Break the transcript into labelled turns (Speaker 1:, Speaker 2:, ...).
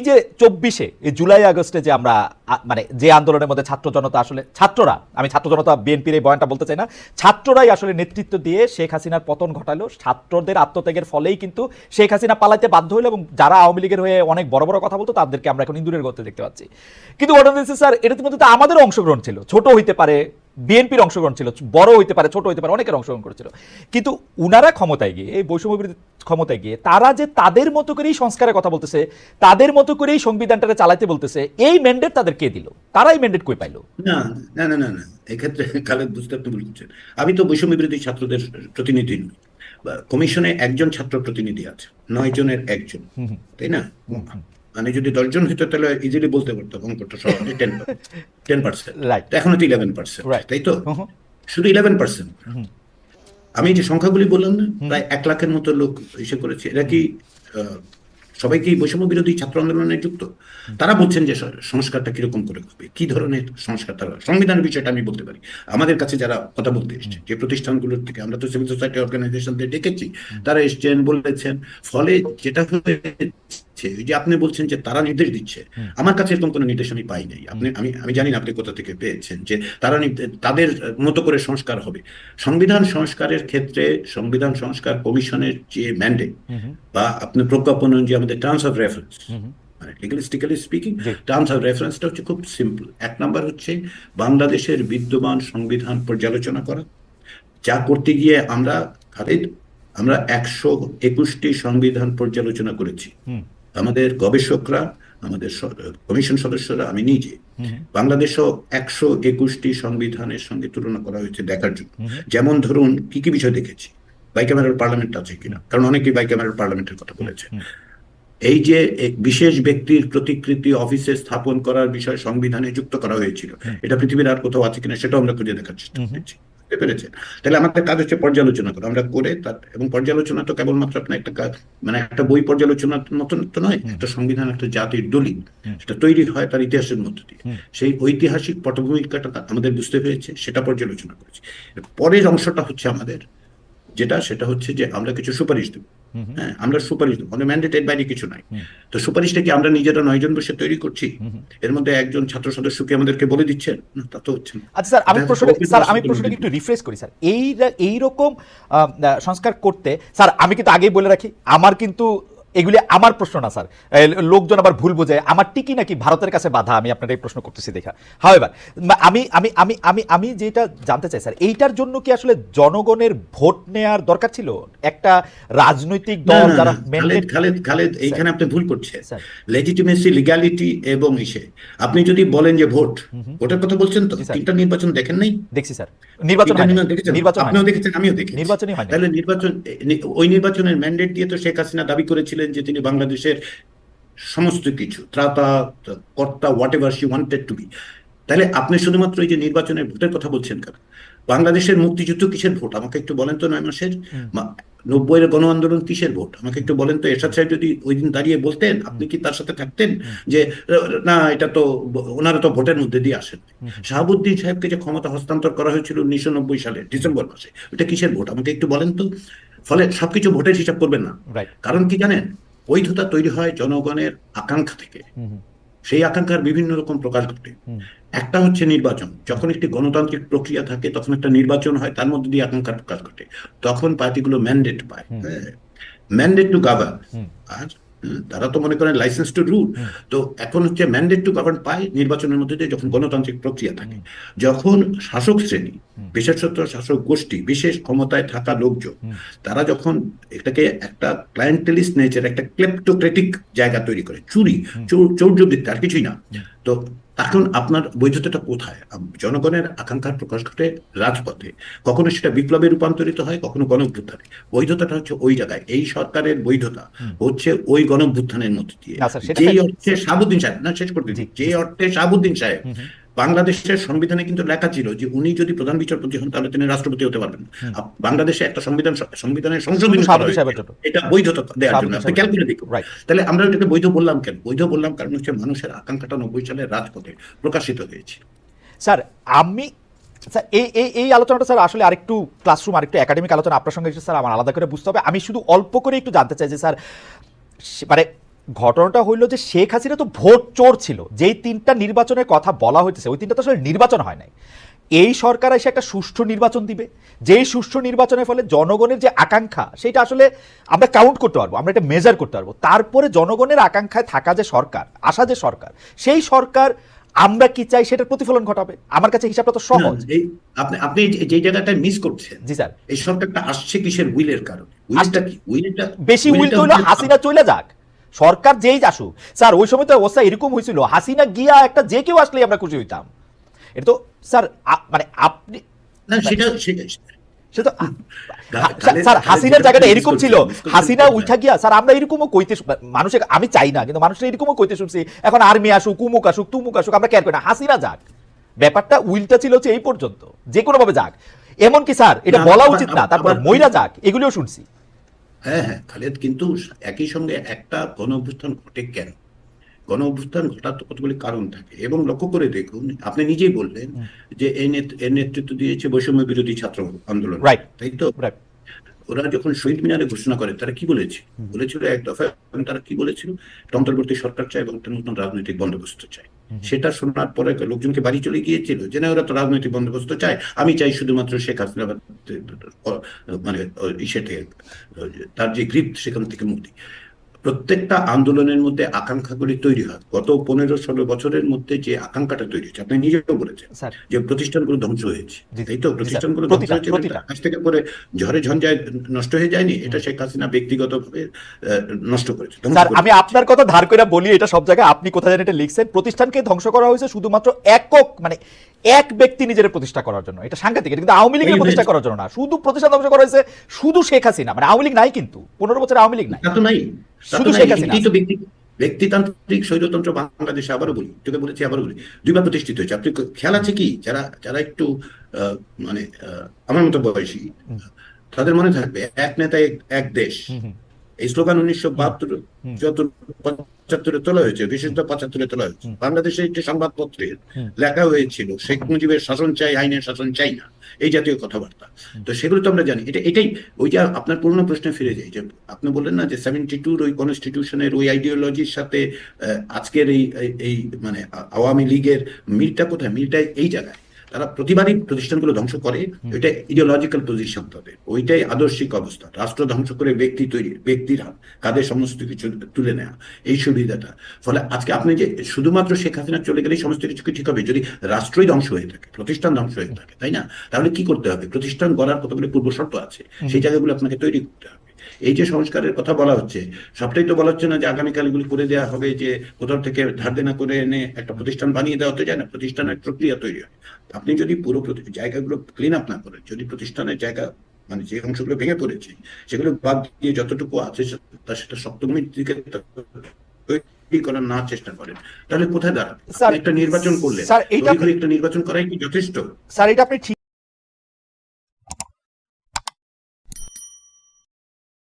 Speaker 1: এই যে চব্বিশে, এই জুলাই, আগস্টে যে আমরা মানে যে আন্দোলনের মধ্যে ছাত্র জনতা আসলে, ছাত্ররা, আমি ছাত্র জনতা বিএনপির এই বয়ানটা বলতে চাই না, ছাত্ররাই আসলে নেতৃত্ব দিয়ে শেখ হাসিনার পতন ঘটালো। ছাত্রদের আত্মত্যাগের ফলেই কিন্তু শেখ হাসিনা পালাইতে বাধ্য হলো এবং যারা আওয়ামী লীগের হয়ে অনেক বড় বড় কথা বলতো, তাদেরকে আমরা এখন ইন্দুরের গর্তে দেখতে পাচ্ছি। কিন্তু ঘটনা স্যার এটার মধ্যে তো আমাদেরও অংশগ্রহণ ছিল। ছোট হইতে পারে বিএনপির অংশগ্রহণ ছিল বড় হইতে পারে ছোট হইতে পারে অনেকের অংশগ্রহণ করেছিল। কিন্তু উনারা ক্ষমতায় গিয়ে এই বৈষম্য বিরোধী ক্ষমতায় গিয়ে তারা যে তাদের মতো করেই সংস্কারের কথা বলতেছে তাদের মতো করেই সংবিধানটাকে চালাতে বলতেছে এই ম্যান্ডেট তাদের কে দিল? তারা এই ম্যান্ডেট কই পাইলো?
Speaker 2: না না না না না এক্ষেত্রে খালেদ বুঝতে আপনি ভুল করছেন। আমি তো বৈষম্য বিরোধী ছাত্রদের প্রতিনিধি নই। কমিশনে একজন ছাত্র প্রতিনিধি আছে নয় জনের একজন তাই না? মানে যদি দশজন হইতো তাহলে ইজিলি বলতে পারতো অঙ্কটা সহজে টেন টেন পার্সেন্ট. এখনও তো ইলেভেন পার্সেন্ট. তাই তো?
Speaker 1: হুম।
Speaker 2: শুধু ইলেভেন পার্সেন্ট আমি যে সংখ্যাগুলি বললাম না প্রায় এক লাখের মতো লোক এসে করেছে। এরা কি সবাই কি বৈষম্য বিরোধী ছাত্র আন্দোলনে যুক্ত? তারা বলছেন যে সংস্কারটা কীরকম করে হবে কি ধরনের সংস্কার তারা? সংবিধানের বিষয়টা আমি বলতে পারি। আমাদের কাছে যারা কথা বলতে এসছে যে প্রতিষ্ঠানগুলোর থেকে আমরা তো সিভিল সোসাইটি অর্গানাইজেশনদের ডেকেছি তারা এসছেন বলেছেন। ফলে যেটা হয়েছে ওই যে আপনি বলছেন যে তারা নির্দেশ দিচ্ছে আমার কাছে এরকম কোনো নির্দেশ আমি পাই নাই। আপনি আমি আমি জানি না আপনি কোথা থেকে পেয়েছেন যে তারা তাদের মতো করে সংস্কার হবে। সংবিধান সংস্কারের ক্ষেত্রে সংবিধান সংস্কার কমিশনের যে ম্যান্ডেট বা আপনি প্রজ্ঞাপন যে আমাদের টার্মস অফ রেফারেন্স মানে লিগালিস্টিক্যালি স্পিকিং টার্মস অফ রেফারেন্সটা হচ্ছে খুব সিম্পল এক নাম্বার হচ্ছে বাংলাদেশের বিদ্যমান সংবিধান পর্যালোচনা করা যা করতে গিয়ে আমরা খালিদ আমরা একশো একুশটি সংবিধান পর্যালোচনা করেছি। আমাদের গবেষকরা আমাদের কমিশন সদস্যরা আমি নিজে বাংলাদেশও একশো একুশটি সংবিধানের সঙ্গে তুলনা করা হয়েছে দেখার জন্য। যেমন ধরুন কি কি বিষয় দেখেছি? বাইক্যামেরাল পার্লামেন্ট আছে কিনা? কারণ অনেকেই বাইক্যামেরাল পার্লামেন্টের কথা বলেছে। এই যে এক বিশেষ ব্যক্তির প্রতিকৃতি অফিসে স্থাপন করার বিষয় সংবিধানে যুক্ত করা হয়েছিল এটা পৃথিবীর আর কোথাও আছে কিনা সেটাও আমরা খুঁজে দেখার চেষ্টা করেছি। বুঝতে পেরেছে তাহলে আমাদের কাজ হচ্ছে পর্যালোচনা করা। আমরা করে তার এবং পর্যালোচনা তো কেবলমাত্র আপনার একটা কাজ মানে একটা বই পর্যালোচনার মতন তো নয় একটা সংবিধান একটা জাতির দলিল সেটা তৈরি হয় তার ইতিহাসের মধ্য দিয়ে। সেই ঐতিহাসিক পটভূমিকাটা আমাদের বুঝতে পেরেছে সেটা পর্যালোচনা করেছি। পরের অংশটা হচ্ছে আমাদের যেটা সেটা হচ্ছে যে আমরা কিছু সুপারিশ দেবো। আমরা সুপারিশ মানে আমাদের ম্যান্ডেটের বাইরে কিছু নাই। তো সুপারিশটা কি আমরা নিজেরা নয়জন বসে তৈরি করছি? এর মধ্যে একজন ছাত্র সদস্য কি আমাদেরকে বলে দিচ্ছে না তা তো হচ্ছে না।
Speaker 1: আচ্ছা স্যার আমি প্রশ্নটা স্যার আমি
Speaker 2: প্রশ্নটা
Speaker 1: একটু রিফ্রেশ করি স্যার। এই এইরকম সংস্কার করতে স্যার আমি কিন্তু আগেই বলে রাখি আমার কিন্তু এগুলি আমার প্রশ্ন না স্যার। লোকজন আবার ভুল বোঝে আমার টিকি নাকি ভারতের কাছে বাধা? আমি আপনার এই প্রশ্ন করতেছি দেখা। হাওয়েভার আমি আমি আমি আমি আমি যেটা জানতে চাই স্যার এইটার জন্য কি আসলে জনগণের ভোট নেয়ার দরকার ছিল? একটা রাজনৈতিক দল যারা
Speaker 2: খালেদ খালেদ খালেদ এইখানে আপনি ভুল করছেন। লেজিটিমেসি লিগ্যালিটি এবং ইসে। আপনি যদি বলেন যে ভোট ভোটের কথা বলছেন তো? তিনটা নির্বাচন দেখেন নাই?
Speaker 1: দেখছি স্যার। নির্বাচন
Speaker 2: নির্বাচন আপনিও দেখেছেন আমিও দেখি
Speaker 1: নির্বাচনই হয়
Speaker 2: তাহলে নির্বাচন ওই নির্বাচনের ম্যান্ডেট দিয়ে তো শেখ হাসিনা দাবি করেছিলেন যে তিনি বাংলাদেশের সমস্ত কিছু ত্রাতা কর্তা whatever she wanted to be তাহলে আপনি শুধুমাত্র এই যে নির্বাচনের ভোটের কথা বলছেন কেন? বাংলাদেশের মুক্তিযুদ্ধ কিসের ভোট? আমাকে একটু বলেন তো নয় মাসের। নব্বইয়ের গণ আন্দোলন কিসের ভোট? আমাকে একটু বলেন তো এরশাদ সাহেব যদি ওই দিন দাঁড়িয়ে বলতেন আপনি কি তার সাথে থাকতেন? যে না এটা তো ওনারা তো ভোটের মধ্যে দিয়ে আসেন। শাহাবুদ্দিন সাহেবকে যে ক্ষমতা হস্তান্তর করা হয়েছিল উনিশশো নব্বই সালে ডিসেম্বর মাসে ওটা কিসের ভোট? আমাকে একটু বলেন তো। ফলে সবকিছু ভোটের হিসাব করবেন না। কারণ কি জানেন? বৈধতা তৈরি হয় জনগণের আকাঙ্ক্ষা থেকে। সেই আকাঙ্ক্ষার বিভিন্ন রকম প্রকাশ ঘটে। একটা হচ্ছে নির্বাচন। যখন একটি গণতান্ত্রিক প্রক্রিয়া থাকে তখন একটা নির্বাচন হয় তার মধ্যে দিয়ে আকাঙ্ক্ষার প্রকাশ ঘটে। তখন পার্টিগুলো ম্যান্ডেট পায়। ম্যান্ডেট টু গাভার্ন আর তারা তো মনে করেন লাইসেন্স টু রুল তো এখন হচ্ছে ম্যান্ডেট টু গভর্ন পায় নির্বাচনের মধ্যে দিয়ে যখন গণতান্ত্রিক প্রক্রিয়া থাকে। যখন শাসক শ্রেণি বিশেষত শাসক গোষ্ঠী বিশেষ ক্ষমতায় থাকা লোকজন তারা যখন এটাকে একটা ক্লায়েন্টেলিস্ট নেচার একটা ক্লেপ্টোক্রেটিক জায়গা তৈরি করে চুরি চোর- চৌর্যবৃত্তি আর কিছুই না। তো এখন আপনার বৈধতাটা কোথায়? জনগণের আকাঙ্ক্ষার প্রকাশ ঘটে রাজপথে। কখনো সেটা বিপ্লবে রূপান্তরিত হয় কখনো গণভ্যুত্থানে। বৈধতাটা হচ্ছে ওই জায়গায়। এই সরকারের বৈধতা হচ্ছে ওই গণভ্যুত্থানের মধ্যে দিয়ে। যেই অর্থে সাবুদ্দিন সাহেব না শেষ করতে যে অর্থে সাবুদ্দিন সাহেব বাংলাদেশের সংবিধানে কিন্তু লেখা ছিল যে উনি যদি প্রধান বিচারপতি হন তাহলে তিনি রাষ্ট্রপতি হতে পারবেন। বাংলাদেশে একটা সংবিধান সংবিধানের সংশোধনী। এটা বৈধতা দেওয়ার জন্য। আপনি ক্যালকুলেট দেখুন। তাহলে আমরা এটাকে বৈধ বললাম কেন? বৈধ বললাম কারণ হচ্ছে মানুষের আকাঙ্ক্ষাটা নব্বই সালের রাজপথে প্রকাশিত হয়েছে।
Speaker 1: স্যার আমি স্যার এই এই এই আলোচনাটা স্যার আসলে আরেকটু ক্লাসরুম আরেকটু একাডেমিক আলোচনা আপনার সঙ্গে স্যার আমার আলাদা করে বুঝতে হবে। আমি শুধু অল্প করে একটু জানতে চাই যে স্যার মানে ঘটনাটা হইল যে শেখ হাসিনা তো ভোট চোর ছিল যেই তিনটা নির্বাচনের কথা বলা হইতেছে ওই তিনটা তো আসলে নির্বাচন হয় নাই। এই সরকার এসে একটা সুষ্ঠু নির্বাচন দিবে যেই সুষ্ঠু নির্বাচনের ফলে জনগণের যে আকাঙ্ক্ষা সেটা আসলে আমরা কাউন্ট করতে পারব আমরা এটা মেজার করতে পারব। তারপরে জনগণের আকাঙ্ক্ষায় থাকা যে সরকার আসা যে সরকার সেই সরকার আমরা কি চাই সেটার প্রতিফলন ঘটাবে? আমার কাছে হিসাবটা তো সহজ।
Speaker 2: আপনি আপনি যে- জায়গাটা মিস করছেন
Speaker 1: জি স্যার।
Speaker 2: এই সরকারটা আসছে কিসের উইলের কারণে? উইলটা কি? উইলটা
Speaker 1: বেশি উইল তো হাসিনা চলে যাক। সরকার যেই আসুক স্যার ওই সময় তো অবস্থা এরকম হয়েছিল। হাসিনা গিয়া একটা যে কেউ আসলেই আমরা খুশি হইতাম। এটা তো স্যার মানে আপনি
Speaker 2: না সেটা সেটা
Speaker 1: সে তো স্যার হাসিনার জায়গাটা এরকম ছিল। হাসিনা উঠা গিয়া স্যার আমরা এরকমও কইতে শু- আমি চাই না কিন্তু মানুষের এরকমও কইতে শুনছি এখন আর্মি আসুক উমুক আসুক তুমুক আসুক আমরা কেয়ার করি না। হাসিনা যাক। ব্যাপারটা উইলটা ছিল হচ্ছে এই পর্যন্ত। যে কোনো ভাবে যাক। এমনকি স্যার এটা বলা উচিত না তারপর মইরা যাক এগুলিও শুনছি।
Speaker 2: হ্যাঁ হ্যাঁ খালেদ কিন্তু একই সঙ্গে একটা গণ অভ্যুত্থান ঘটে কেন? গণ অভ্যুত্থান ঘটার তো কতগুলি কারণ থাকে এবং লক্ষ্য করে দেখুন আপনি নিজেই বললেন যে এর নেতৃত্ব দিয়েছে বৈষম্য বিরোধী ছাত্র আন্দোলন. তাই তো. ওরা যখন শহীদ মিনারে ঘোষণা করে তারা কি বলেছে? বলেছিল এক দফায় তারা কি বলেছিল? অন্তর্বর্তী সরকার চায় এবং একটা নতুন রাজনৈতিক বন্দোবস্ত চায়। সেটা শোনার পরে লোকজনকে বাড়ি চলে গিয়েছিল যে, না, ওরা তো রাজনৈতিক বন্দোবস্ত চায়। আমি চাই শুধুমাত্র শেখ হাসিনা মানে থেকে, তার যে গ্রিপ সেখান থেকে মুক্তি। প্রত্যেকটা আন্দোলনের মধ্যে আকাঙ্ক্ষাগুলি তৈরি হয়। গত পনেরো ষোলো বছরের মধ্যে যে আকাঙ্ক্ষাটা তৈরি হয়েছে আপনি নিজেও বলেছেন যে প্রতিষ্ঠানগুলো ধ্বংস হয়েছে। তাই তো? প্রতিষ্ঠানগুলো ধ্বংস হয়েছে। কাছ থেকে করে ঝড়ে ঝঞ্ঝায় নষ্ট হয়ে যায়নি? এটা শেখ হাসিনা ব্যক্তিগতভাবে আহ, নষ্ট করেছে।
Speaker 1: আমি আপনার কথা ধার করে বলি এটা সব জায়গায় আপনি কোথায় জানেন এটা লিখছেন। প্রতিষ্ঠানকে ধ্বংস করা হয়েছে শুধুমাত্র একক মানে এক ব্যক্তি নিজের প্রতিষ্ঠা করার জন্য। এটা সাংঘাতিক কিন্তু আওয়ামী লীগের প্রতিষ্ঠা করার জন্য না। শুধু প্রতিষ্ঠান ধ্বংস করা হয়েছে শুধু শেখ হাসিনা মানে আওয়ামী লীগ নাই কিন্তু। পনেরো বছর আওয়ামী লীগ নাই।
Speaker 2: তা তো নাই।
Speaker 1: শুধু শেখ হাসিনা।
Speaker 2: ব্যক্তি ব্যক্তিতান্ত্রিক স্বৈরতন্ত্র বাংলাদেশে আবারও বলি তোকে বলেছি আবারও বলি দুইবার প্রতিষ্ঠিত হয়েছে। আপনি খেয়াল আছে কি? যারা যারা একটু আহ, মানে আহ, আমার মতো বয়সী তাদের মনে থাকবে এক নেতা এক- দেশ। এই স্লোগান উনিশশো বাহাত্তর। যত পঁচাত্তরে তোলা হয়েছে বিশেষত পঁচাত্তরে তোলা হয়েছে। বাংলাদেশে একটি সংবাদপত্রে লেখা হয়েছিল শেখ মুজিবের শাসন চাই আইনের শাসন চাই না এই জাতীয় কথাবার্তা। তো সেগুলো তো আমরা জানি। এটা এটাই ওই যে আপনার পুরনো প্রশ্নে ফিরে যাই যে আপনি বললেন না যে সেভেন্টি টুর ওই কনস্টিটিউশনের ওই আইডিওলজির সাথে আজকের এই এই- এই মানে আওয়ামী লীগের মিলটা কোথায়? মিলটা এই জায়গায়। তারা প্রতিবারই প্রতিষ্ঠানগুলো ধ্বংস করে ওইটা ইডিওলজিক্যাল পজিশন তাদের। ওইটাই আদর্শিক অবস্থা। রাষ্ট্র ধ্বংস করে ব্যক্তি তৈরি ব্যক্তির হাত কাদের সমস্ত কিছু তুলে নেওয়া এই সুবিধাটা। ফলে আজকে আপনি যে শুধুমাত্র শেখ হাসিনা চলে গেলেই সমস্ত কিছু কি ঠিক হবে? যদি রাষ্ট্রই ধ্বংস হয়ে থাকে প্রতিষ্ঠান ধ্বংস হয়ে থাকে তাই না? তাহলে কি করতে হবে? প্রতিষ্ঠান গড়ার কতগুলি পূর্ব শর্ত আছে সেই জায়গাগুলো আপনাকে তৈরি করতে হবে। এই যে সংস্কারের কথা বলা হচ্ছে সবটাই তো বলা হচ্ছে না যে আগামীকাল এগুলি করে দেওয়া হবে যে কোথাও থেকে ধার দেনা করে এনে একটা প্রতিষ্ঠান বানিয়ে দেওয়া হতে যায় না প্রতিষ্ঠানের প্রক্রিয়া তৈরি হয়। আপনি যদি পুরো জায়গাগুলো ক্লিন আপ না করেন যদি প্রতিষ্ঠানের জায়গা মানে যে অংশগুলো ভেঙে পড়েছে সেগুলো বাদ দিয়ে যতটুকু আছে সে- তা সেটা শক্তভূমির দিকে তৈরি করার না চেষ্টা করেন তাহলে কোথায় দাঁড়াবে? একটা নির্বাচন করলেন।
Speaker 1: এইটা
Speaker 2: একটা নির্বাচন করাই কি যথেষ্ট?
Speaker 1: স্যার এটা আপনি